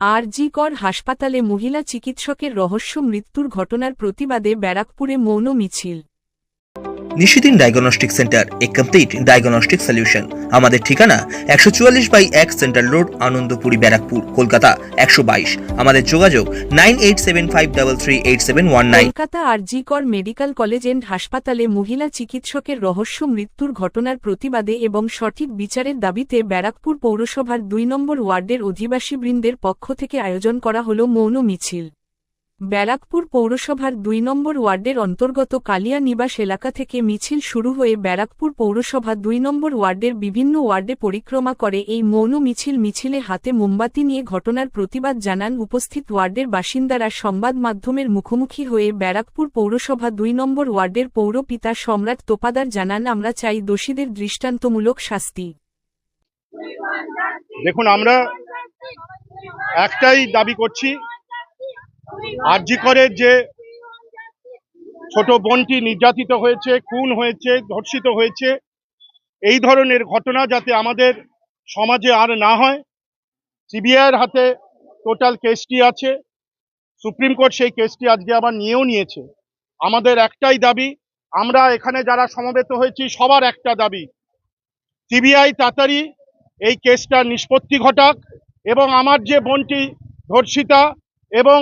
আরজিকর হাসপাতালে মহিলা চিকিৎসকের রহস্য মৃত্যুর ঘটনার প্রতিবাদে ব্যারাকপুরে মৌন মিছিল। Nishidin diagnostic centre a complete diagnostic solution আমাদের ঠিকানা একশো চুয়াল্লিশ বাই এক সেন্ট্রাল রোড, আনন্দপুরি, ব্যারাকপুর, কলকাতা, একশো বাইশ। আমাদের যোগাযোগ nine eight seven five double three eight seven one nine. Kolkata RG Kar medical college and হাসপাতালে মহিলা চিকিৎসকের রহস্য, মৃত্যুর ঘটনার প্রতিবাদে এবং সঠিক বিচারের দাবিতে ব্যারাকপুর পৌরসভার দুই নম্বর ওয়ার্ডের অধিবাসীবৃন্দের পক্ষ থেকে আয়োজন করা হল মৌন মিছিল। ব্যারাকপুর পৌরসভার দুই নম্বর ওয়ার্ডের অন্তর্গত কালিয়া নিবাস এলাকা থেকে মিছিল শুরু হয়ে ব্যারাকপুর পৌরসভা দুই নম্বর ওয়ার্ডের বিভিন্ন ওয়ার্ডে পরিক্রমা করে এই মৌন মিছিল মিছিলে হাতে মোমবাতি নিয়ে ঘটনার প্রতিবাদ জানান উপস্থিত ওয়ার্ডের বাসিন্দারা। সংবাদ মাধ্যমের মুখোমুখি হয়ে ব্যারাকপুর পৌরসভা দুই নম্বর ওয়ার্ডের পৌর পিতা সম্রাট তোপাদার জানান, আমরা চাই দোষীদের দৃষ্টান্তমূলক শাস্তি। দেখুন, আমরা একটাই দাবি করছি আরজি করে যে ছোট বোনটি নির্যাতিত হয়েছে, খুন হয়েছে, ধর্ষিত হয়েছে, এই ধরনের ঘটনা যাতে আমাদের সমাজে আর না হয়, সিবিআইয়ের হাতে টোটাল কেসটি আছে, সুপ্রিম কোর্ট সেই কেসটি আজকে আবার নিয়েও নিয়েছে। আমাদের একটাই দাবি, আমরা এখানে যারা সমবেত হয়েছি, সবার একটা দাবি, সিবিআই তাড়াতাড়ি এই কেসটার নিষ্পত্তি ঘটাক এবং আমার যে বোনটি ধর্ষিতা এবং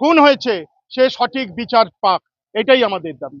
খুন হয়েছে সে সঠিক বিচার পাক। এটাই আমাদের দাবি।